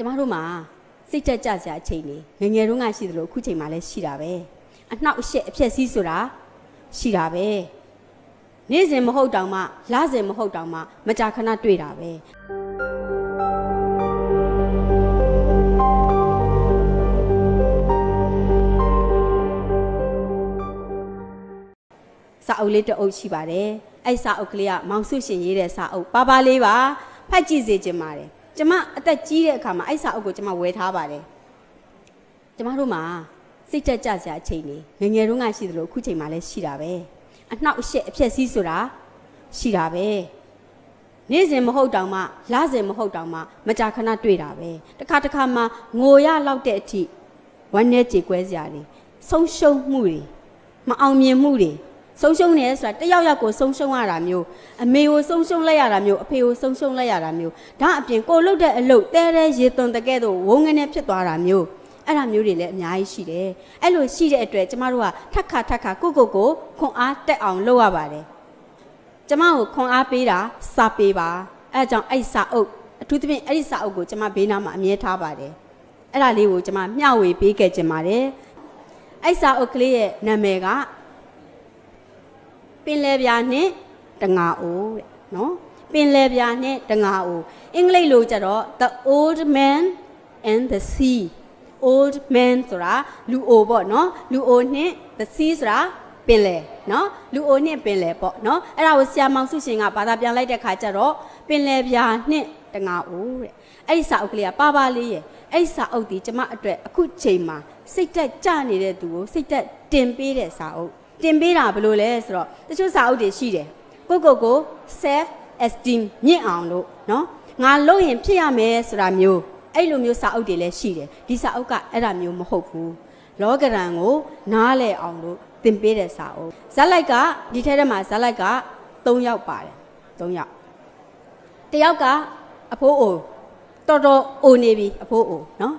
ကျမတို့မှာစိတ်တက်ကြစရာအချိန်နေငယ်ငယ်တုန်းကရှိသလိုအခုချိန်မှာလည်းရှိတာပဲအနှောက်အယှက်အဖြက်စီးဆိုတာရှိတာပဲနေ့စဉ်မဟုတ်တောင်မှလစဉ်မဟုတ်တောင်မှမကြာခဏတွေ့တာပဲစာအုပ်လေးတစ်အုပ်ရှိပါတယ်အဲ့စာအုပ်ကလေးကမောင်စုရှင်ရေးတဲ့စာအုပ်ပါပါလေးပါဖတ်ကြည့်စေချင်ပါတယ် ကျမအသက်ကြီးတဲ့အခါမှာအဲ့စာအုပ်ကိုကျမဝယ်ထားပါတယ်ကျမတို့မှာစိတ်တက်ကြစရာအချိန်နေငယ်ငယ်တုန်းကရှိသလိုအခုချိန်မှာလည်းရှိတာပဲအနှောက်အယှက်အဖြက်စီးဆိုတာရှိတာပဲနေ့စဉ်မဟုတ်တောင်မှလစဉ်မဟုတ်တောင်မှမကြာခဏတွေ့တာပဲတခါတခါမှငိုရလောက်တဲ့အထိဝမ်းနဲ့ကြေကွဲစရာတွေဆုံးရှုံးမှုတွေမအောင်မြင်မှုတွေ ဆုံးရှုံးနေဆိုတာတယောက်ယောက်ကိုဆုံးရှုံးရတာမျိုးအမေကိုဆုံးရှုံးလိုက်ရတာမျိုးအဖေကိုဆုံးရှုံးလိုက်ရတာမျိုးဒါအပြင်ကိုလှုပ်တဲ့အလုပ်တဲတဲရေသွန်တကဲ့သို့ဝုန်းငနဲ့ဖြစ်သွားတာမျိုးအဲ့ဒါမျိုးတွေလည်းအများကြီးရှိတယ်အဲ့လိုရှိတဲ့အတွက်ကျမတို့ကထက်ခါထက်ခါကိုကိုကိုခွန်အားတက်အောင်လုပ်ရပါတယ်ကျမကိုခွန်အားပေးတာစာပေးပါအဲဒါကြောင့်အဲ့စာအုပ်အထူးသဖြင့်အဲ့ဒီစာအုပ်ကိုကျမဘေးနားမှာအမြဲထားပါတယ်အဲ့ဒါလေးကိုကျမမျှဝေပေးခဲ့ခြင်းပါတယ်အဲ့စာအုပ်ကလေးရဲ့နာမည်က ပင်လယ်ပြာနဲ့တငါအိုးတဲ့နော်ပင်လယ်ပြာနဲ့တငါအိုးအင်္ဂလိပ်လိုကျတော့ the old man and the sea old man ဆိုတာလူအိုပေါ့နော်လူအိုနဲ့ the sea ဆိုတာပင်လယ်နော်လူအိုနဲ့ပင်လယ်ပေါ့နော်အဲ့ဒါကိုဆရာမောင်စုရှင်ကဘာသာပြန်လိုက်တဲ့ခါကျတော့ပင်လယ်ပြာနဲ့တငါအိုးတဲ့အဲ့ဒီစာအုပ်ကလေးကပါပါလေးရဲ့အဲ့ဒီစာအုပ်ဒီကျမအတွက်အခုချိန်မှာစိတ်တက်ကြနေတဲ့သူကိုစိတ်တက်တင်ပေးတဲ့စာအုပ် တင်ပေးတာဘယ်လိုလဲဆိုတော့တချို့စာအုပ်တွေရှိတယ်ကိုကိုကို self esteem မြင့်အောင်လို့နော်ငါလုပ်ရင်ဖြစ်ရမယ်ဆိုတာမျိုးအဲ့လိုမျိုးစာအုပ်တွေလည်းရှိတယ်ဒီစာအုပ်ကအဲ့ဒါမျိုးမဟုတ်ဘူးလောကရန်ကိုနားလဲအောင်လို့သင်ပေးတဲ့စာအုပ်ဇက်လိုက်ကဒီထဲထဲမှာဇက်လိုက်က3ယောက်ပါတယ်3ယောက်တယောက်ကအဖိုးအိုတော်တော်အိုနေပြီအဖိုးအိုနော်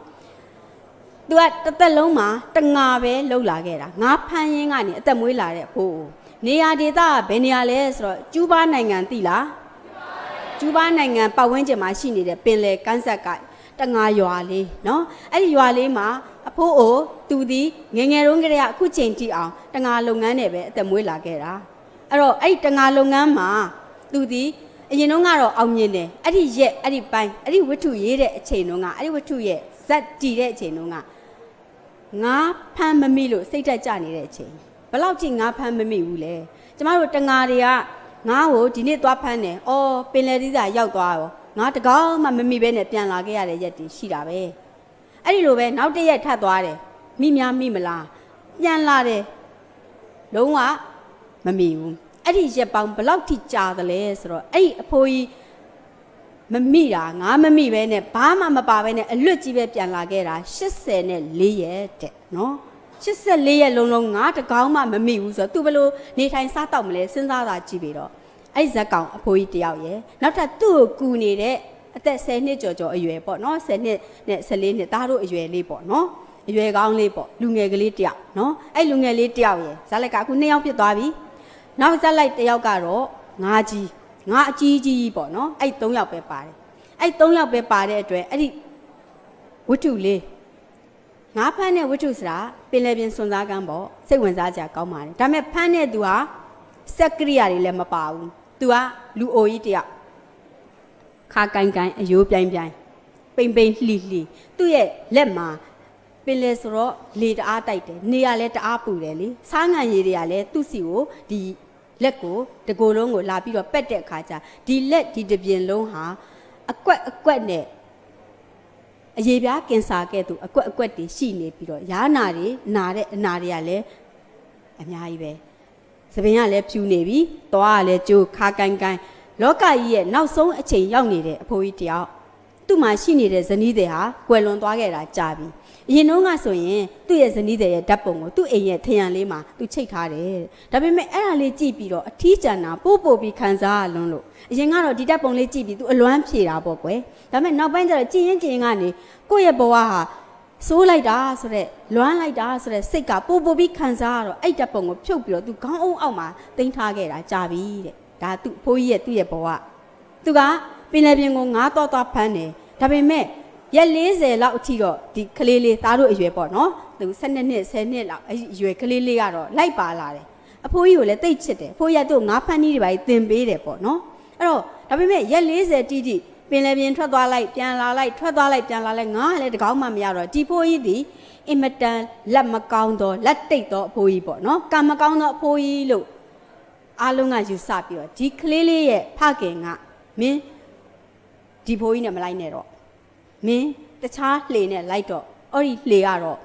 သူကတစ်သက်လုံးမှာတငါပဲလှုပ်လာခဲ့တာငါဖမ်းရင်းကနေအသက်မွေးလာတဲ့အဖိုးအိုနေရာဒေသကဘယ်နေရာလဲဆိုတော့ကျူးဘားနိုင်ငံသိလားကျူးဘားနိုင်ငံပတ်ဝန်းကျင်မှာရှိနေတဲ့ပင်လယ်ကမ်းဆက်ကတငါရွာလေးနော်အဲ့ဒီရွာလေးမှာအဖိုးအိုသူဒီငယ်ငယ်တုန်းကတည်းကအခုချိန်ထိအောင်တငါလုပ်ငန်းနဲ့ပဲအသက်မွေးလာခဲ့တာအဲ့တော့အဲ့ဒီတငါလုပ်ငန်းမှာသူဒီအရင်တုန်းကတော့အောင်မြင်တယ်အဲ့ဒီရက်အဲ့ဒီပိုင်းအဲ့ဒီဝတ္ထုရေးတဲ့အချိန်တုန်းကအဲ့ဒီဝတ္ထုရဲ့ဇက်တီတဲ့အချိန်တုန်းက ငါဖမ်းမမိလို့စိတ်တက်ကြနေတဲ့အချိန်ဘယ်လောက်ကြည့်ငါဖမ်းမမိဘူးလဲကျမတို့တငါတွေကငါ့ကိုဒီနေ့သွားဖမ်းတယ်။အော်ပင်လယ်သီးစာရောက်သွားရောငါတကောင်းမှမမိပဲနဲ့ပြန်လာခဲ့ရတဲ့ရက်တွေရှိတာပဲ။အဲ့ဒီလိုပဲနောက်တစ်ရက်ထပ်သွားတယ်။မိများမိမလားပြန်လာတယ်လုံးဝမမိဘူးအဲ့ဒီရက်ပေါင်းဘယ်လောက်ထိကြာသလဲဆိုတော့အဲ့ဒီအဖိုးကြီး မမိတာငါမမိပဲနဲ့ဘာမှမပါပဲနဲ့အလွတ်ကြီးပဲပြန်လာခဲ့တာ84ရက်တဲ့နော်84ရက်လုံးလုံးငါတကောင်းမှမမိဘူးဆိုတော့ तू ဘယ်လိုနေထိုင်စားတော့မလဲစဉ်းစားတာကြည့်ပြီးတော့အဲ့ဇက်ကောင်အဖိုးကြီးတယောက်ရယ်နောက်ထပ်သူ့ကိုကူနေတဲ့အသက်10နှစ်ကျော်ကျော်အရွယ်ပေါ့နော်10နှစ်နဲ့14နှစ်သားတို့အရွယ်လေးပေါ့နော်အရွယ်ကောင်းလေးပေါ့လူငယ်ကလေးတယောက်နော်အဲ့လူငယ်လေးတယောက်ရယ်ဇက်လက်ကအခု2ယောက်ဖြစ်သွားပြီနောက်ဇက်လိုက်တစ်ယောက်ကတော့ငါးကြီး ငါးအကြီးကြီးပေါ့နော်အဲ့၃ယောက်ပဲပါတယ်အဲ့၃ယောက်ပဲပါတဲ့အတွက်အဲ့ဒီဝတ္ထုလေးငါးဖမ်းတဲ့ဝတ္ထုဆိုတာပင်လယ်ပြင်စွန်စားကမ်းပေါ့စိတ်ဝင်စားကြကောင်းပါတယ်ဒါပေမဲ့ဖမ်းတဲ့သူဟာစက်ကရိယာတွေလည်းမပါဘူးသူကလူအိုကြီးတယောက်ခါကိုင်းကိုင်းအယိုးပြိုင်ပြိုင်ပိန်ပိန်လှီလှီသူ့ရဲ့လက်မှာပင်လယ်ဆိုတော့လေတအားတိုက်တယ်နေရလဲတအားပူတယ်လေစားငံရည်တွေကလည်းသူ့စီကိုဒီ လက်ကိုတကိုယ်လုံးကိုလာပြီးတော့ပက်တဲ့အခါကျဒီလက်ဒီတစ်ပြင်လုံးဟာအကွက်အကွက်နဲ့အရေးပြားကင်ဆာကဲ့သို့အကွက်အကွက်တွေရှိနေပြီးတော့ရားနာတွေနာတဲ့အနာတွေကလည်းအများကြီးပဲသပင်ကလည်းဖြူနေပြီသွားကလည်းကြိုးခါကိုင်းကိုင်းလောကကြီးရဲ့နောက်ဆုံးအချိန်ရောက်နေတဲ့အဖိုးကြီးတယောက် သူ့မှာရှိနေတဲ့ဇနီးတဲ့ဟာကွယ်လွန်သွားခဲ့တာကြာပြီအရင်တုန်းကဆိုရင်သူ့ရဲ့ဇနီးတဲ့ရဲ့ဓာတ်ပုံကိုသူ့အိမ်ရဲ့ထရံလေးမှာသူချိတ်ထားတယ်တဲ့ဒါပေမဲ့အဲ့ဒါလေးကြည့်ပြီးတော့အထီးကျန်တာပို့ပို့ပြီးခံစားရလွန်းလို့အရင်ကတော့ဒီဓာတ်ပုံလေးကြည့်ပြီးသူအလွမ်းဖြေတာပေါ့ကွယ်ဒါပေမဲ့နောက်ပိုင်းကျတော့ကြည်ရင်ကြည်ရင်ကနေကိုယ့်ရဲ့ဘဝဟာစိုးလိုက်တာဆိုတော့လွမ်းလိုက်တာဆိုတော့စိတ်ကပို့ပို့ပြီးခံစားရတော့အဲ့ဓာတ်ပုံကိုဖြုတ်ပြီးတော့သူခေါင်းအုံအောက်မှာတင်ထားခဲ့တာကြာပြီတဲ့ဒါသူ့အဖိုးကြီးရဲ့သူ့ရဲ့ဘဝသူက ပင်လယ်ပြင်ကိုငားတော့တော့ဖမ်းတယ်ဒါပေမဲ့ရက်40လောက်အထိတော့ဒီကလေးလေးသားတို့အရွယ်ပေါ့နော်သူ12နှစ်10နှစ်လောက်အဲ့ဒီအရွယ်ကလေးလေးကတော့လိုက်ပါလာတယ်အဖိုးကြီးကိုလည်းတိတ်ချစ်တယ်အဖိုးကြီးကသူ့ကိုငါးဖမ်းနည်းတွေပါသင်ပေးတယ်ပေါ့နော်အဲ့တော့ဒါပေမဲ့ရက်40တိတိပင်လယ်ပြင်ထွက်သွားလိုက်ပြန်လာလိုက်ထွက်သွားလိုက်ပြန်လာလိုက်ငါကလည်းတကောင်းမှမရတော့ဒီဖိုးကြီးဒီအင်မတန်လက်မကောင်းတော့လက်တိတ်တော့အဖိုးကြီးပေါ့နော်ကံမကောင်းတော့အဖိုးကြီးလို့အားလုံးကယူဆပြီးတော့ဒီကလေးလေးရဲ့ဖခင်ကမင်း ဒီဖိုးကြီးနဲ့မလိုက်နဲ့တော့မင်းတခြားလှေနဲ့လိုက်တော့အဲ့ဒီလှေကတော့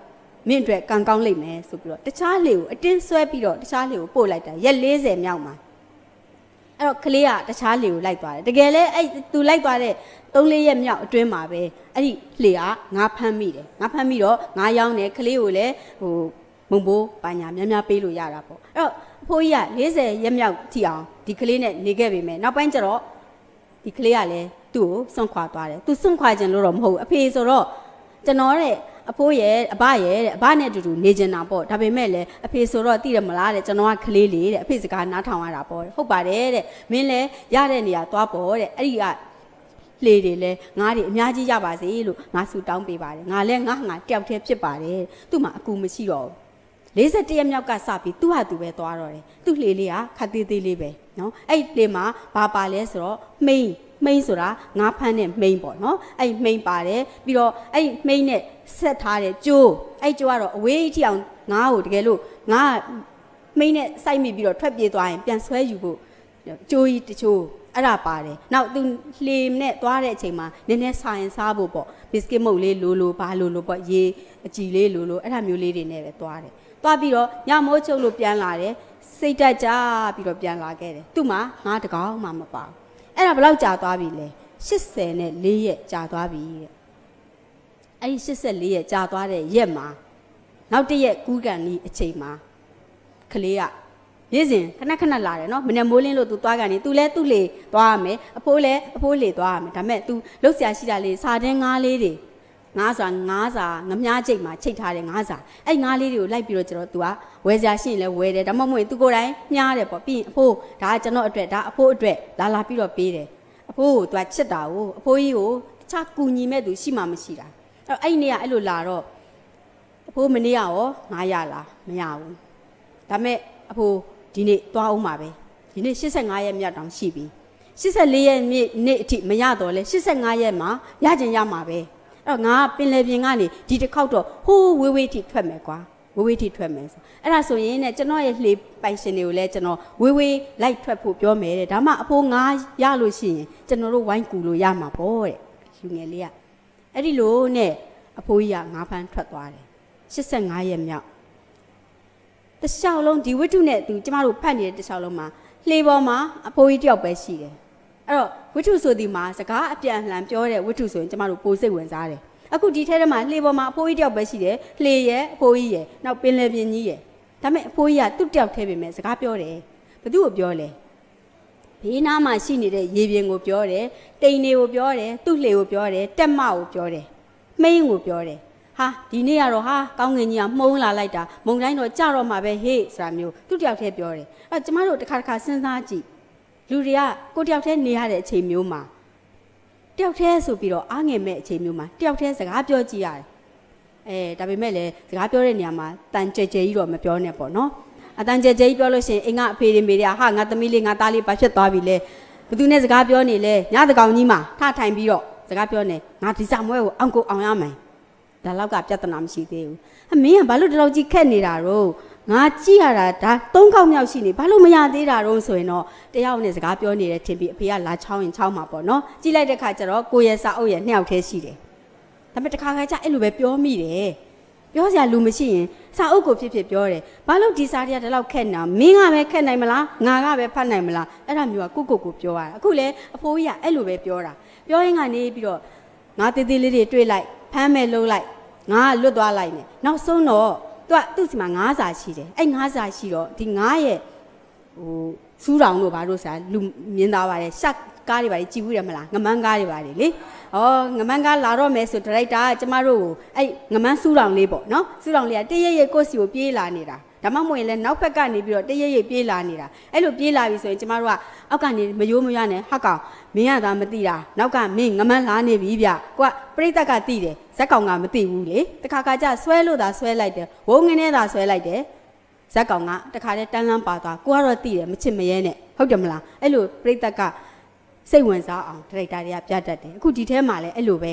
မင်းအတွက်ကံကောင်းလိမ့်မယ်ဆိုပြီးတော့တခြားလှေကိုအတင်းဆွဲပြီးတော့တခြားလှေကိုပို့လိုက်တာရက်40မြောက်မှာအဲ့တော့ကလေးကတခြားလှေကိုလိုက်သွားတယ်တကယ်လဲအဲ့သူလိုက်သွားတဲ့3-4ရက်မြောက်အတွင်းမှာပဲအဲ့ဒီလှေကငါဖမ်းမိတယ်ငါဖမ်းပြီးတော့ငါရောင်းတယ်ကလေးကိုလည်းဟိုမုံဘိုးပညာများများပေးလို့ရတာပေါ့အဲ့တော့အဖိုးကြီးက40ရက်မြောက်ထိအောင်ဒီကလေးနဲ့နေခဲ့ပေမဲ့နောက်ပိုင်းကျတော့ဒီကလေးကလည်း သူ့ကိုစွန့်ခွာသွားတယ်သူစွန့်ခွာခြင်းလို့တော့မဟုတ်ဘူးအဖေဆိုတော့ကျွန်တော်တဲ့အဖိုးရဲ့အဘရဲ့တဲ့အဘနဲ့အတူတူနေကျင်တာပေါ့ဒါပေမဲ့လည်းအဖေဆိုတော့တိရမလားတဲ့ကျွန်တော်ကကလေးလေးတဲ့အဖေစကားနားထောင်ရတာပေါ့ဟုတ်ပါတယ်တဲ့မင်းလည်းရတဲ့နေရာသွားပေါ့တဲ့အဲ့ဒီကလေတွေလည်းငါးတွေအများကြီးရပါစေလို့ငါဆူတောင်းပေးပါတယ်ငါလည်းငါငါတယောက်တည်းဖြစ်ပါတယ်သူ့မှာအကူမရှိတော့ဘူး41ရက်မြောက်ကစပြီးသူ့ဟာသူပဲသွားတော့တယ်သူ့လှေလေးကခက်သေးသေးလေးပဲနော်အဲ့ဒီလှေမှာဘာပါလဲဆိုတော့မိန် မိန်ဆိုတာငါးဖမ်းတဲ့မိန်ပေါ့နော်အဲ့မိန်ပါတယ်ပြီးတော့အဲ့မိန်နဲ့ဆက်ထားတဲ့ကြိုးအဲ့ကြိုးကတော့အဝေးအထိအောင်ငါ့ကိုတကယ်လို့ငါမိန်နဲ့စိုက်မိပြီးတော့ထွက်ပြေးသွားရင်ပြန်ဆွဲယူဖို့ကြိုးကြီးတချို့အဲ့ဒါပါတယ်နောက်သူလှေနဲ့သွားတဲ့အချိန်မှာနည်းနည်းဆိုင်စားဖို့ပေါ့ဘစ်ကစ်မုတ်လေးလိုလိုဘာလိုလိုပေါ့ရေအကြည်လေးလိုလိုအဲ့ဒါမျိုးလေးတွေနဲ့ပဲသွားတယ်သွားပြီးတော့ညမိုးချုပ်လို့ပြန်လာတယ်စိတ်တက်ကြပြီးတော့ပြန်လာခဲ့တယ်သူ့မှာငါတကောင်မှမပါဘူး အဲ့ဒါဘယ်လောက်ကြာသွားပြီလဲ80နဲ့4ရက်ကြာသွားပြီတဲ့အဲ့ဒီ84ရက်ကြာသွားတဲ့ရက်မှာနောက်တစ်ရက်ကူးကန်ဤအချိန်မှာကလေးကနေ့စဉ်ခဏခဏလာတယ်နော်မနေ့မိုးလင်းလို့ तू သွားကန်နေ तू လဲသူ့လေသွားရမယ်အဖိုးလဲအဖိုးလေသွားရမယ်ဒါပေမဲ့ तू လှုပ်ရှားရှိတာလေးစာတင်းငါးလေးတွေ ငါးစာငါးစာငမားချိတ်မှာချိတ်ထားတဲ့ငါးစာအဲ့ငါးလေးတွေကိုလိုက်ပြီးတော့ကျွန်တော်သူကဝယ်စရာရှိရင်လည်းဝယ်တယ်ဒါမှမဟုတ်သူကိုယ်တိုင်မြားတယ်ပေါ့ပြီးရင်အဖိုးဒါကကျွန်တော်အတွက်ဒါအဖိုးအတွက်လာလာပြီးတော့ပေးတယ်အဖိုးကိုသူကချစ်တာကိုအဖိုးကြီးကိုတခြားကူညီမဲ့သူရှိမှမရှိတာအဲ့အဲ့နေ့ကအဲ့လိုလာတော့အဖိုးမနေ့ကရောငါရလားမရဘူးဒါမဲ့အဖိုးဒီနေ့သွားအောင်ပါပဲဒီနေ့85ရက်မြောက်တောင်ရှိပြီ84ရက်နေ့အထိမရတော့လဲ85ရက်မှာရကြင်ရမှာပဲ အဲ့တော့ငါပင်လေပြင်ကနေဒီတစ်ခေါက်တော့ဟိုးဝေးဝေးထိထွက်မယ်ကွာဝေးဝေးထိထွက်မယ်ဆိုအဲ့ဒါဆိုရင်ねကျွန်တော်ရဲ့လှေပိုင်ရှင်တွေကိုလည်းကျွန်တော်ဝေးဝေးလိုက်ထွက်ဖို့ပြောမယ်တဲ့ဒါမှအဖိုးငါရလို့ရှိရင်ကျွန်တော်တို့ဝိုင်းကူလို့ရမှာပေါ့တဲ့ယူငယ်လေးကအဲ့ဒီလိုနဲ့အဖိုးကြီးကငါးဖမ်းထွက်သွားတယ်85ရက်မြောက်တစ်လျှောက်လုံးဒီဝိတ္ထုနဲ့သူကျမတို့ဖတ်နေတဲ့တစ်လျှောက်လုံးမှာလှေပေါ်မှာအဖိုးကြီးတယောက်ပဲရှိတယ် အဲ့တော့ဝိတ္ထုဆိုဒီမှာစကားအပြန်အလှန်ပြောတဲ့ဝိတ္ထုဆိုရင်ကျမတို့ပိုစိတ်ဝင်စားတယ်အခုဒီထဲထဲမှာလှေပေါ်မှာအဖိုးကြီးတယောက်ပဲရှိတယ်လှေရဲ့အဖိုးကြီးရဲ့နောက်ပင်လယ်ပြင်ကြီးရဲ့ဒါပေမဲ့အဖိုးကြီးကသူ့တယောက်ထဲပဲမဲ့စကားပြောတယ်ဘသူ့ကိုပြောလဲဘေးနားမှာရှိနေတဲ့ရေပြင်ကိုပြောတယ်တိန်တွေကိုပြောတယ်သူ့လှေကိုပြောတယ်တက်မကိုပြောတယ်မိန်းကိုပြောတယ်ဟာဒီနေ့ကတော့ဟာကောင်းငင်ကြီးကမှုံးလာလိုက်တာမုံတိုင်းတော့ကြတော့မှာပဲဟေ့ဆိုတာမျိုးသူတယောက်တည်းပြောတယ်အဲ့တော့ကျမတို့တစ်ခါတစ်ခါစဉ်းစားကြည့် လူတွေကကိုတယောက်တည်းနေရတဲ့အချိန်မျိုးမှာတယောက်တည်းဆိုပြီးတော့အားငယ်မဲ့အချိန်မျိုးမှာတယောက်တည်းစကားပြောကြည့်ရတယ်အဲဒါပေမဲ့လည်းစကားပြောတဲ့နေရာမှာတန်ကြဲကြဲကြီးတော့မပြောနဲ့ပေါ့နော်အတန်ကြဲကြဲကြီးပြောလို့ရှိရင်အိမ်ကအဖေတွေမေတွေကဟာငါသမီးလေးငါသားလေးဘာဖြစ်သွားပြီလဲဘသူနဲ့စကားပြောနေလဲညတကောင်ကြီးမှာထထိုင်ပြီးတော့စကားပြောနေငါဒီစာမွဲကိုအောင်ကိုအောင်ရမယ်ဒါလောက်ကပြဿနာမရှိသေးဘူးအမင်းကဘာလို့ဒီလောက်ကြီးခက်နေတာတော့ ငါကြည့်ရတာဒါသုံးခေါက်မြောက်ရှိနေဘာလို့မရသေးတာတော့ဆိုရင်တော့တယောက်နဲ့စကားပြောနေတယ်ထင်ပြီးအဖေကလာချောင်းရင်ချောင်းမှာပေါ့နော်ကြည့်လိုက်တဲ့ခါကျတော့ကိုရဲ့စာအုပ်ရဲ့နှစ်ယောက်တည်းရှိတယ်ဒါပေမဲ့တစ်ခါခါကျအဲ့လိုပဲပြောမိတယ်ပြောစရာလူမရှိရင်စာအုပ်ကိုဖြစ်ဖြစ်ပြောတယ်ဘာလို့ဒီစာတွေကဒီလောက်ခက်နေတာမင်းကပဲခက်နိုင်မလားငါကပဲဖတ်နိုင်မလားအဲ့ဒါမျိုးကကိုကိုကိုပြောရတာအခုလေအဖိုးကြီးကအဲ့လိုပဲပြောတာပြောရင်ကနေပြီးတော့ငါတေးသေးလေးတွေတွေ့လိုက်ဖမ်းမဲ့လုံးလိုက်ငါကလွတ်သွားလိုက်မယ်နောက်ဆုံးတော့ သူကသူ့စီမှာ9စာရှိတယ်အဲ့9စာရှိတော့ဒီ9ရဲ့ဟိုစူးတောင်တို့ဘာလို့ဆိုတာလူမြင်သားပါတယ်ရှက်ကားတွေဘာတွေကြည့်ဘူးတယ်မလားငမန်းကားတွေဘာတွေလေဩငမန်းကားလာတော့မယ်ဆိုဒရိုက်တာကကျမတို့ကိုအဲ့ငမန်းစူးတောင်လေးပေါ့နော်စူးတောင်လေးကတည့်ရရဲ့ကိုယ့်စီကိုပြေးလာနေတာဒါမှမဟုတ်ရင်လည်းနောက်ဘက်ကနေပြီးတော့တရရိပ်ပြေးလာနေတာအဲ့လိုပြေးလာပြီဆိုရင်ကျမတို့ကအောက်ကနေမယိုးမရနဲ့ဟက်ကောင် မင်းကသာမသိတာနောက်ကမင်းငမန်းလာနေပြီဗျကိုကပြိတ္တကသိတယ်ဇက်ကောင်ကမသိဘူးလေတခါခါကျဆွဲလို့သာဆွဲလိုက်တယ်ဝုန်းငင်းနဲ့သာဆွဲလိုက်တယ်ဇက်ကောင်ကတခါတည်းတန်းလန်းပါသွားကိုကတော့သိတယ်မချစ်မရဲနဲ့ဟုတ်တယ်မလားအဲ့လိုပြိတ္တကစိတ်ဝင်စားအောင်ဒရိုက်တာတွေကပြတတ်တယ်အခုဒီထဲမှာလည်းအဲ့လိုပဲ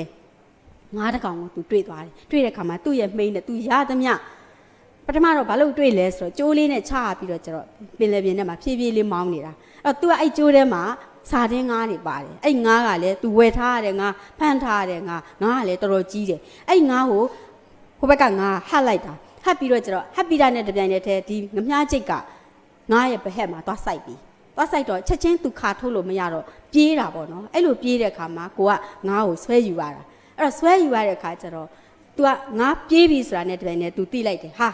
ငါးတကောင်ကိုသူတွေ့သွားတယ်တွေ့တဲ့ခါမှာသူ့ရဲ့မိန်းနဲ့သူရသမျှပထမတော့ဘာလို့တွေ့လဲဆိုတော့ကျိုးလေးနဲ့ချပြီးတော့ကျတော့ပင်လယ်ပြင်ထဲမှာဖြည်းဖြည်းလေးမောင်းနေတာအဲ့တော့ तू ကအဲ့ကျိုးထဲမှာ စာတင်းငါးတွေပါတယ်အဲ့ငါးကလည်းသူဝယ်ထားရတဲ့ငါးဖန်ထားရတဲ့ငါးငါးကလည်းတော်တော်ကြီးတယ်အဲ့ငါးကိုဟိုဘက်ကငါးဟတ်လိုက်တာဟတ်ပြီးတော့ကျတော့ဟတ်ပြီးတာနဲ့တပြိုင်တည်းတည်းဒီငမြားကြိတ်ကငါးရဲ့ဘဟက်မှာသွားဆိုင်ပြီးသွားဆိုင်တော့ချက်ချင်းသူခါထုတ်လို့မရတော့ပြေးတာပေါ့နော်အဲ့လိုပြေးတဲ့အခါမှာကိုကငါးကိုဆွဲယူရတာအဲ့တော့ဆွဲယူရတဲ့အခါကျတော့ तू ကငါးပြေးပြီဆိုတာနဲ့တပြိုင်တည်း तू တိလိုက်တယ်ဟာ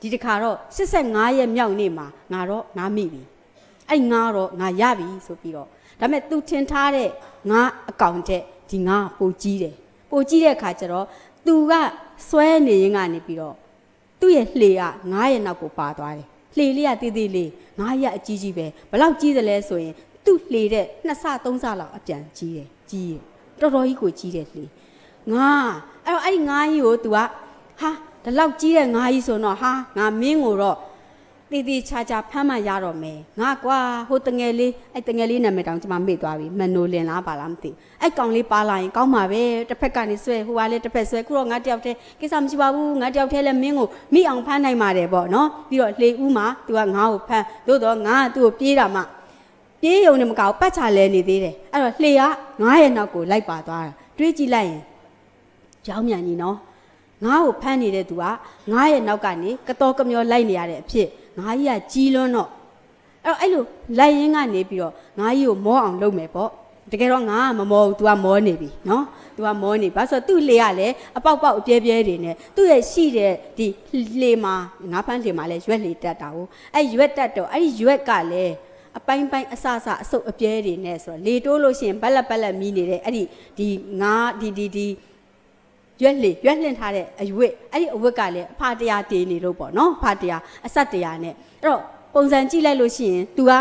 ဒီတခါတော့85ရက်မြောက်နေ့မှာငါတော့ငါမိပြီအဲ့ငါတော့ငါရပြီဆိုပြီးတော့ ဒါပေမဲ့သူထင်ထားတဲ့ငါအကောင်တဲ့ဒီငါပိုကြီးတယ်ပိုကြီးတဲ့အခါကျတော့သူကစွဲနေရင်ကနေပြီးတော့သူ့ရဲ့လှေကငါရဲ့နောက်ကိုပါသွားတယ်လှေလေးကတေးသေးလေးငါရအကြီးကြီးပဲဘလောက်ကြီးသလဲဆိုရင်သူ့လှေတဲ့နှစ်ဆသုံးဆလောက်အပြန်ကြီးတယ်ကြီးတယ်တော်တော်ကြီးကိုကြီးတယ်လှေငါအဲ့တော့အဲ့ဒီငါကြီးကို तू ကဟာဒီလောက်ကြီးတဲ့ငါကြီးဆိုတော့ဟာငါမင်းကိုတော့ တည်တည်ချာချာဖမ်းမှရတော့မယ်ငါကွာဟိုတငယ်လေးအဲ့တငယ်လေးနာမည်တောင်ကျွန်မမေ့သွားပြီမနိုလင်လားပါလားမသိဘူးအဲ့ကောင်လေးပါလာရင်ကောင်းပါပဲတစ်ဖက်ကနေဆွဲဟိုကလည်းတစ်ဖက်ဆွဲခုတော့ငါတယောက်တည်းကိစ္စမရှိပါဘူးငါတယောက်တည်းလည်းမင်းကိုမိအောင်ဖမ်းနိုင်ပါတယ်ပေါ့နော်ပြီးတော့လေဦးမှာ तू ကငါ့ကိုဖမ်းသို့တော့ငါကသူ့ကိုပြေးတာမှပြေးယုံနေမကောက်ပတ်ချလဲနေသေးတယ်အဲ့တော့လှေကငားရဲ့နောက်ကိုလိုက်ပါသွားတာတွေးကြည့်လိုက်ရင်ကြောင်းမြန်ကြီးနော်ငားကိုဖမ်းနေတဲ့သူကငားရဲ့နောက်ကနေကတော်ကမျောလိုက်နေရတဲ့အဖြစ် ငားကြီးကကြီးလွန်းတော့အဲ့တော့အဲ့လိုလိုက်ရင်းကနေပြီးတော့ငားကြီးကိုမောအောင်လုပ်မယ်ပေါ့တကယ်တော့ငားကမမောဘူး तू ကမောနေပြီနော် तू ကမောနေဘာလို့ဆိုတော့သူ့လေကလည်းအပေါက်ပေါက်အပြဲပြဲတွေနဲ့သူ့ရဲ့ရှိတဲ့ဒီလေမှာငါးဖမ်းလေမှာလည်းရွက်လေတက်တာကိုအဲ့ရွက်တက်တော့အဲ့ဒီရွက်ကလည်းအပိုင်းပိုင်းအဆအဆအစုပ်အပြဲတွေနဲ့ဆိုတော့လေတိုးလို့ရှိရင်ဘက်လက်ဘက်လက်မီးနေတဲ့အဲ့ဒီဒီငါးဒီဒီဒီ ရွက်လေရွက်လှင့်ထားတဲ့အရွက်အဲ့ဒီအဝက်ကလည်းအဖတရားတည်နေလို့ပေါ့နော်အဖတရားအဆက်တရားနဲ့အဲ့တော့ပုံစံကြည့်လိုက်လို့ရှိရင် तू က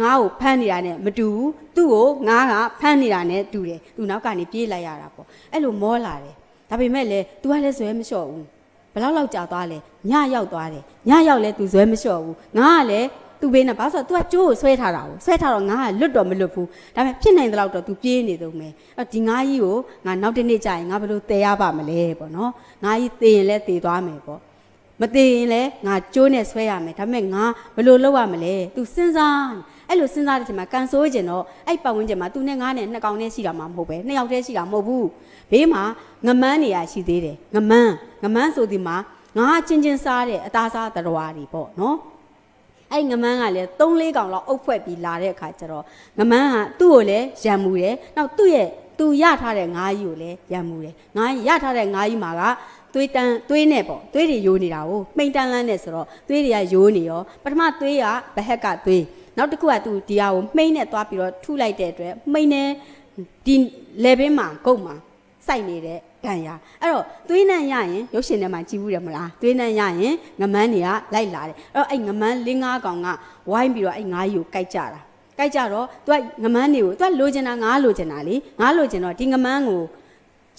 ငါ့ကိုဖမ်းနေတာနဲ့မတူဘူးသူ့ကိုငါကဖမ်းနေတာနဲ့တူတယ်သူနောက်ကနေပြေးလိုက်ရတာပေါ့အဲ့လိုမောလာတယ်ဒါပေမဲ့လည်း तू ကလည်းဇွဲမလျှော့ဘူး ဘယ်လောက်လောက်ကြာသွားလဲညရောက်သွားတယ်ညရောက်လဲ तू ဇွဲမလျှော့ဘူးငါကလည်း သူ့ဘေးနဲ့ဘာလို့ဆိုတော့ तू ကကျိုးကိုဆွဲထားတာကိုဆွဲထားတော့ငါကလွတ်တော့မလွတ်ဘူးဒါပေမဲ့ဖြစ်နိုင်တဲ့လောက်တော့ तू ပြေးနေသုံးမယ်အဲ့တော့ဒီငါကြီးကိုငါနောက်တစ်နေ့ကြာရင်ငါဘယ်လိုတည်ရပါမလဲပေါ့နော်ငါကြီးတည်ရင်လဲတည်သွားမယ်ပေါ့မတည်ရင်လဲငါကျိုးနဲ့ဆွဲရမယ်ဒါပေမဲ့ငါဘယ်လိုလုပ်ရမလဲ तू စဉ်းစားအဲ့လိုစဉ်းစားတဲ့အချိန်မှာကန်ဆိုးကျင်တော့အဲ့ပတ်ဝန်းကျင်မှာ तू နဲ့ငါနဲ့နှစ်ကောင်နဲ့ရှိတာမှမဟုတ်ပဲနှစ်ယောက်တည်းရှိတာမဟုတ်ဘူးဘေးမှာငမန်းနေရရှိသေးတယ်ငမန်းငမန်းဆိုဒီမှာ ငါချင်းချင်းစားတဲ့အသားစားတရဝါတွေပေါ့နော် အဲ့ငမန်းကလည်း3 4កောင်လောက်အုပ်ဖွဲ့ပြီးလာတဲ့အခါကျတော့ငမန်းကသူ့ကိုလည်းရံမှုတယ်နောက်သူ့ရဲ့သူရထားတဲ့ငါးကြီးကိုလည်းရံမှုတယ်ငါးရထားတဲ့ငါးကြီးမှာကသွေးတန်းသွေးနဲ့ပေါ့သွေးတွေယိုးနေတာကိုမိန်တန်းလန်းနဲ့ဆိုတော့သွေးတွေကယိုးနေရောပထမသွေးကဘဟက်ကသွေးနောက်တစ်ခုကသူဒီဟာကိုမိန်နဲ့သွားပြီးတော့ထုလိုက်တဲ့အတွက်မိန်နဲ့ဒီလေဘင်းမှာဂုတ်မှာစိုက်နေတဲ့ ဒဏ်ရာအဲ့တော့သွေးနှံရရင်ရုပ်ရှင်ထဲမှာကြည့်ဘူးတယ်မလားသွေးနှံရရင်ငမန်းတွေကလိုက်လာတယ်အဲ့တော့အဲ့ငမန်း၄၅ကောင်ကဝိုင်းပြီးတော့အဲ့ငါးကြီးကိုကြိုက်ကြတာကြိုက်ကြတော့သူကငမန်းတွေကိုသူကလိုချင်တာငါလိုချင်တာလေငါလိုချင်တော့ဒီငမန်းကို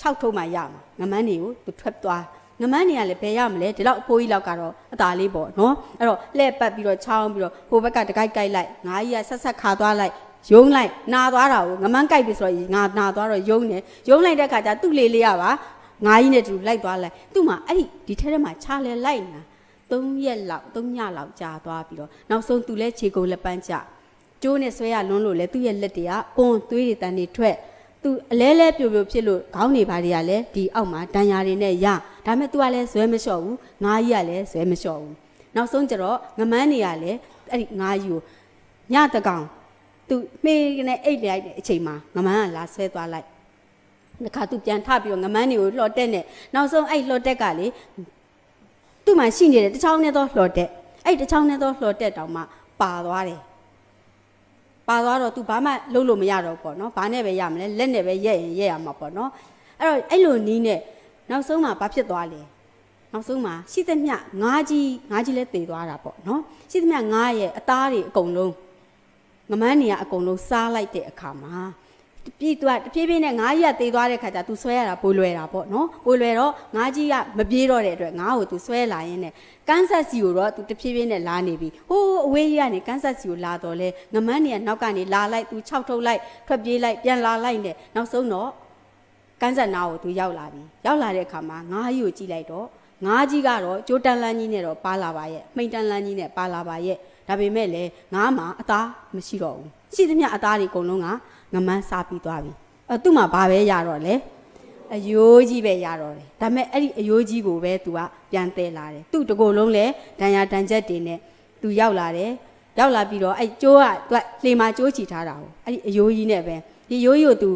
၆ထုံးမှရမှာငမန်းတွေကိုသူထွက်သွားငမန်းနေရလဲဘယ်ရမလဲဒီလောက်အဖိုးကြီးလောက်ကတော့အตาလေးပေါ့နော်အဲ့တော့လှဲ့ပတ်ပြီးတော့ချောင်းပြီးတော့ဟိုဘက်ကတကိုက်ကိုက်လိုက်ငါးကြီးကဆက်ဆက်ခါသွားလိုက် ယုံလိုက်နာသွားတာကိုငမန်းကြိုက်ပြီဆိုတော့ငါနာသွားတော့ယုံနေယုံလိုက်တဲ့ခါကျသူ့လေးလေးရပါငါးကြီးနဲ့တူလိုက်သွားလိုက်သူ့မှာအဲ့ဒီဒီထဲထဲမှာခြားလဲလိုက်နေတာ3ရက်လောက်3ညလောက်ကြာသွားပြီးတော့နောက်ဆုံးသူလဲခြေကုန်လက်ပန်းကျကျိုးနဲ့ဆွဲရလွန်းလို့လဲသူ့ရဲ့လက်တွေကပွန်သွေးတွေတန်တွေထွက်သူအလဲလဲပြိုပြိုဖြစ်လို့ခေါင်းတွေဘာတွေကလည်းဒီအောက်မှာဒဏ်ရာတွေနဲ့ရဒါပေမဲ့ तू ကလည်းဇွဲမလျှော့ဘူးငါးကြီးကလည်းဇွဲမလျှော့ဘူးနောက်ဆုံးကျတော့ငမန်းတွေကလည်းအဲ့ဒီငါးကြီးကိုညတကောင် သူမေးကနေအိတ်လိုက်တဲ့အချိန်မှာငမန်းကလာဆွဲသွားလိုက်တစ်ခါသူပြန်ထပြီးတော့ငမန်းတွေကိုလှော်တက်နေနောက်ဆုံးအဲ့လှော်တက်ကလေသူ့မှာရှိနေတဲ့တစ်ချောင်းနဲ့တော့လှော်တက်အဲ့တစ်ချောင်းနဲ့တော့လှော်တက်တောင်မှပါသွားတယ်ပါသွားတော့ तू ဘာမှလုပ်လို့မရတော့ဘူးပေါ့နော်ဘာနဲ့ပဲရမလဲလက်နဲ့ပဲရက်ရင်ရက်ရမှာပေါ့နော်အဲ့တော့အဲ့လိုနီးနဲ့နောက်ဆုံးမှာဘာဖြစ်သွားလဲနောက်ဆုံးမှာရှိသမျှငါးကြီးငါးကြီးလည်းတည်သွားတာပေါ့နော်ရှိသမျှငါးရဲ့အသားတွေအကုန်လုံး ငမန်းနေရအကုန်လုံးစားလိုက်တဲ့အခါမှာပြည်သူကတဖြည်းဖြည်းနဲ့ငါးကြီးကတည်သွားတဲ့ခါကျ तू ဆွဲရတာပိုလွယ်တာပေါ့နော်ပိုလွယ်တော့ငါးကြီးကမပြေးတော့တဲ့အတွက်ငါးကို तू ဆွဲလာရင်းနဲ့ကန်းဆက်စီကိုတော့ तू တဖြည်းဖြည်းနဲ့လာနေပြီဟိုးအဝေးကြီးကနေကန်းဆက်စီကိုလာတော့လဲငမန်းနေရနောက်ကနေလာလိုက် तू ခြောက်ထုတ်လိုက်ထွက်ပြေးလိုက်ပြန်လာလိုက်နဲ့နောက်ဆုံးတော့ ကန်းဆက်နာကိုသူရောက်လာပြီရောက်လာတဲ့အခါမှာငါးကြီးကိုကြည့်လိုက်တော့ငါးကြီးကတော့ကြိုးတန်လန်းကြီးနဲ့တော့ပါလာပါရဲ့မှိန်တန်လန်းကြီးနဲ့ပါလာပါရဲ့ ဒါပေမဲ့လည်းငါးမှာအသားမရှိတော့ဘူးရှိသမျှအသားတွေအကုန်လုံးကငမန်းစားပြီးသွားပြီအဲသူ့မှာဘာပဲရတော့လဲအယိုးကြီးပဲရတော့တယ်ဒါပေမဲ့အဲ့ဒီအယိုးကြီးကိုပဲသူကပြန်တဲလာတယ်သူ့တကိုယ်လုံးလည်းဒဏ်ရာတန်ချက်တွေနဲ့သူရောက်လာတယ်ရောက်လာပြီးတော့အဲ့ကျိုးကသူကလှေမှာကျိုးချီထားတာကိုအဲ့ဒီအယိုးကြီးနဲ့ပဲဒီယိုးကြီးကိုသူ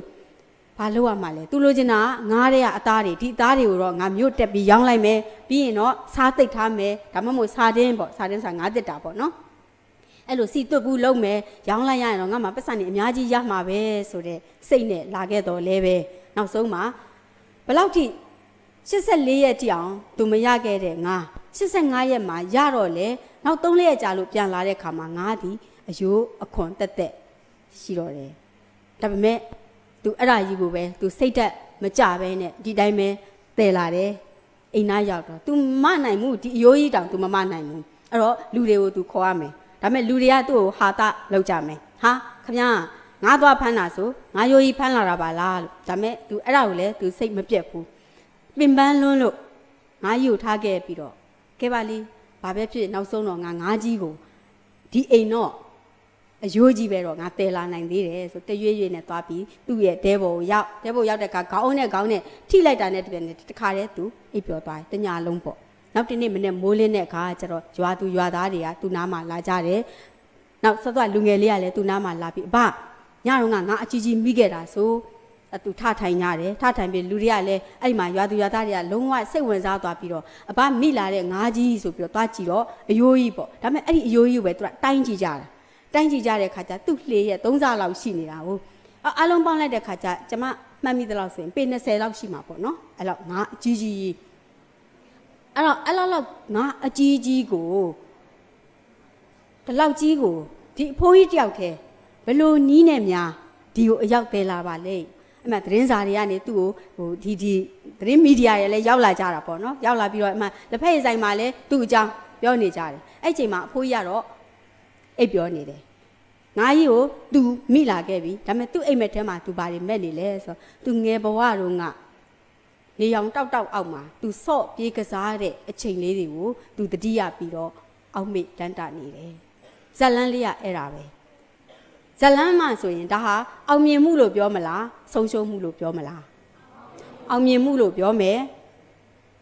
ဘာလို့ရမှာလဲသူလိုချင်တာကငားတဲ့ကအသားတွေဒီအသားတွေကိုတော့ငါမြို့တက်ပြီးရောင်းလိုက်မယ်ပြီးရင်တော့စားသိပ်ထားမယ်ဒါမှမဟုတ်စားတင်းပေါ့စားတင်းစားငါးတက်တာပေါ့နော် အဲ့လိုစီတွတ်ဘူးလုံးမယ်ရောင်းလိုက်ရရင်တော့ငါမှပတ်စံနေအများကြီးရမှာပဲဆိုတဲ့စိတ်နဲ့လာခဲ့တော့လဲပဲနောက်ဆုံးမှာဘယ်လောက်ထိ84ရက်တိအောင်သူမရခဲ့တဲ့ငါ85ရက်မှာရတော့လေနောက်3ရက်ကြာလို့ပြန်လာတဲ့ခါမှာငါသည်အယိုးအခွန်တက်တက်ရှိတော့တယ်ဒါပေမဲ့ तू အဲ့ဒါကြီးကိုပဲ तू စိတ်သက်မကြပဲနဲ့ဒီတိုင်းပဲတည်လာတယ်အိမ်သားရောက်တော့ तू မနိုင်ဘူးဒီအယိုးကြီးတောင် तू မမနိုင်ဘူးအဲ့တော့လူတွေကို तू ခေါ်ရမယ် ဒါပေမဲ့လူတွေကသူ့ကိုဟာတလောက်ကြမယ်ဟာခမ ्या ငါသွားဖမ်းတာဆိုငါယိုးကြီးဖမ်းလာတာပါလားလို့ဒါပေမဲ့ तू အဲ့ဒါကိုလည်း तू စိတ်မပြတ်ဘူးပင်ပန်းလွန်းလို့ငါယူထားခဲ့ပြီးတော့ကဲပါလီဘာပဲဖြစ်နောက်ဆုံးတော့ငါငါးကြီးကိုဒီအိမ်တော့ အယိုးကြီးပဲတော့ငါတည်လာနိုင်သေးတယ်ဆိုတရွေ့ရွေ့နဲ့သွားပြီးသူ့ရဲ့တဲဘောကိုရောက်တဲဘောရောက်တဲ့အခါခေါင်းနဲ့ခေါင်းနဲ့ထိလိုက်တာနဲ့တပြည့်နဲ့တခါတည်းသူအိပ်ပျော်သွားတယ်တညာလုံးပေါ့ နောက်တစ်နေ့မနေ့မိုးလင်းတဲ့အခါကျတော့ရွာသူရွာသားတွေကသူ့နားမှာလာကြတယ်နောက်ဆက်သွားလူငယ်လေးကလည်းသူ့နားမှာလာပြီးအဘညတော့ငါငါအကြီးကြီးမိခဲ့တာဆိုအတူထထိုင်ကြတယ်ထထိုင်ပြီးလူတွေကလည်းအဲ့ဒီမှာရွာသူရွာသားတွေကလုံးဝစိတ်ဝင်စားသွားပြီးတော့အဘမိလာတဲ့ငါးကြီးဆိုပြီးတော့သွားကြည့်တော့အယိုးကြီးပေါ့ဒါပေမဲ့အဲ့ဒီအယိုးကြီးကိုပဲသူကတိုင်းကြည့်ကြတာတိုင်းကြည့်ကြတဲ့ခါကျသူ့လှေရဲ့3စားလောက်ရှိနေတာဟုတ်အအလုံးပေါင်းလိုက်တဲ့ခါကျကျမမှတ်မိသလောက်ဆိုရင်ပေ20လောက်ရှိမှာပေါ့နော်အဲ့တော့ငါအကြီးကြီး အဲ့တော့အဲ့လောက်လောက်ငါအကြီးကြီးကိုဒီလောက်ကြီးကိုဒီအဖိုးကြီးတယောက်တည်းဘယ်လိုနီးနဲ့များဒီကိုအရောက်သေးလာပါလဲအမှသတင်းစာတွေကနေသူ့ကိုဟိုဒီဒီသတင်းမီဒီယာတွေလည်းရောက်လာကြတာပေါ့နော်ရောက်လာပြီးတော့အမှလက်ဖက်ရည်ဆိုင်မှာလည်းသူ့အကြောင်းပြောနေကြတယ်အဲ့ချိန်မှာအဖိုးကြီးကတော့ အိပ်ပြောနေတယ်ငါကြီးကို तू မိလာခဲ့ပြီဒါပေမဲ့ तू အိမ်မက်ထဲမှာ तू ဘာတွေမဲ့နေလဲဆိုတော့ तू ငယ်ဘဝတုန်းက နေရောင်တောက်တောက်အောက်မှာသူဆော့ပြေးကစားတဲ့အချိန်လေးတွေကိုသူတတိယပြီးတော့အောက်မေ့တန်တာနေတယ်ဇက်လန်းလေးကအဲ့ဒါပဲဇက်လန်းမှဆိုရင်ဒါဟာအောင်မြင်မှုလို့ပြောမလားဆုံးရှုံးမှုလို့ပြောမလားအောင်မြင်မှုလို့ပြောမယ်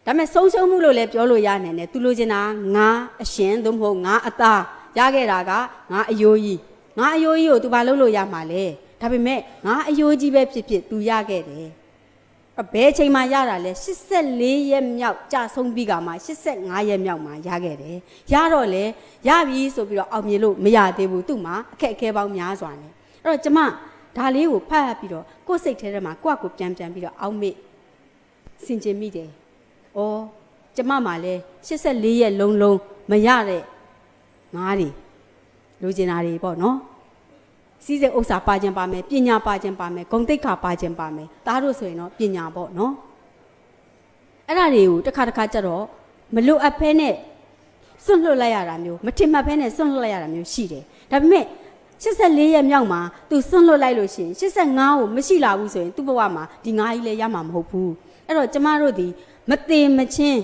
ဒါပေမဲ့ဆုံးရှုံးမှုလို့လည်းပြောလို့ရနိုင်တယ်သူလိုချင်တာငါအရှင်သို့မဟုတ်ငါအသားရခဲ့တာကငါအယိုးကြီးငါအယိုးကြီးကို तू ဘာလုပ်လို့ရမှာလဲဒါပေမဲ့ငါအယိုးကြီးပဲဖြစ်ဖြစ် तू ရခဲ့တယ် ဘယ်ချိန်မှရတာလဲ84ရက်မြောက်ကြာဆုံးပြီးကမှ85ရက်မြောက်မှရခဲ့တယ်ရတော့လေရပြီဆိုပြီးတော့အောင်မြင်လို့မရသေးဘူးသူ့မှာအခက်အခဲပေါင်းများစွာနေအဲ့တော့ကျမဒါလေးကိုဖတ်ပြီးတော့ကိုယ့်စိတ်ထဲထဲမှာကိုယ့်အကိုပြန်ပြန်ပြီးတော့အောက်မေ့စင်ကြင်မိတယ်။အော်ကျမမှလည်း84ရက်လုံးလုံးမရတဲ့ငါးတွေလိုချင်တာတွေပေါ့နော်။ စီးစိမ်ဥစ္စာပါခြင်းပါမယ်ပညာပါခြင်းပါမယ်ဂုံတိတ်ခါပါခြင်းပါမယ်။ဒါတို့ဆိုရင်တော့ပညာပေါ့နော်။အဲ့ဒါတွေကိုတစ်ခါတစ်ခါကြတော့မလွတ်အပ်ဖဲနဲ့စွန့်လွတ်လိုက်ရတာမျိုးမထင်မှတ်ဖဲနဲ့စွန့်လွတ်လိုက်ရတာမျိုးရှိတယ်။ဒါပေမဲ့84ရက်မြောက်မှာ तू စွန့်လွတ်လိုက်လို့ရှိရင်85ကိုမရှိလာဘူးဆိုရင်သူ့ဘဝမှာဒီ9ကြီးလည်းရမှာမဟုတ်ဘူးအဲ့တော့ကျမတို့ဒီမသေးမချင်း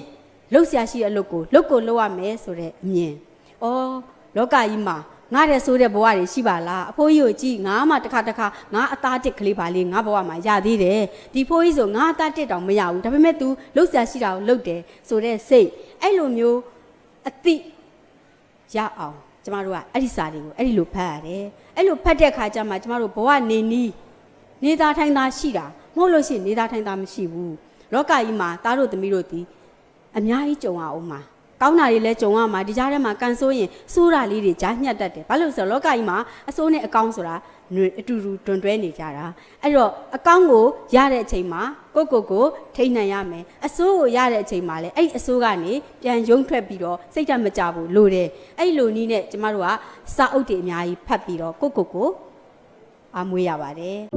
လှုပ်ရှားရှိတဲ့အလုပ်ကိုလုပ်ကိုလုပ်ရမယ်ဆိုတဲ့အမြင်။အော်လောကကြီးမှာ ငါတဲ့ဆိုတဲ့ဘဝတွေရှိပါလားအဖိုးကြီးကိုကြည့်ငါမှတစ်ခါတစ်ခါငါအသားတစ်ကလေးပါလေးငါဘဝမှာရသေးတယ်ဒီဖိုးကြီးဆိုငါအသားတစ်တောင်မရဘူးဒါပေမဲ့ तू လှုပ်ရှားရှိတာကိုလုပ်တယ်ဆိုတဲ့စိတ်အဲ့လိုမျိုးအတိရအောင်ကျမတို့ကအဲ့ဒီစာတွေကိုအဲ့ဒီလိုဖတ်ရတယ်အဲ့လိုဖတ်တဲ့ခါကျမှကျမတို့ဘဝနေနီးနေသားထိုင်သားရှိတာမဟုတ်လို့ရှိရင်နေသားထိုင်သားမရှိဘူးလောကကြီးမှာသားတို့သမီးတို့ဒီအများကြီးကြုံရအောင်မှာ ကောင်းတာတွေလည်းကြုံရမှာဒီကြားထဲမှာကန်ဆိုးရင်စိုးတာလေးတွေကြားညှက်တတ်တယ်ဘာလို့လဲဆိုတော့လောကကြီးမှာအစိုးနဲ့အကောင်းဆိုတာຫນွေအတူတူတွန်တွဲနေကြတာအဲ့တော့အကောင်းကိုရတဲ့အချိန်မှာကိုယ့်ကိုယ်ကိုထိန်းနိုင်ရမယ်အစိုးကိုရတဲ့အချိန်မှာလည်းအဲ့ဒီအစိုးကနေပြန်ရုံထွက်ပြီးတော့စိတ်ဓာတ်မကြဘူးလို့တယ်အဲ့ဒီလိုနည်းနဲ့ကျမတို့ကစာအုပ်တွေအများကြီးဖတ်ပြီးတော့ကိုယ့်ကိုယ်ကိုအားမွေးရပါတယ်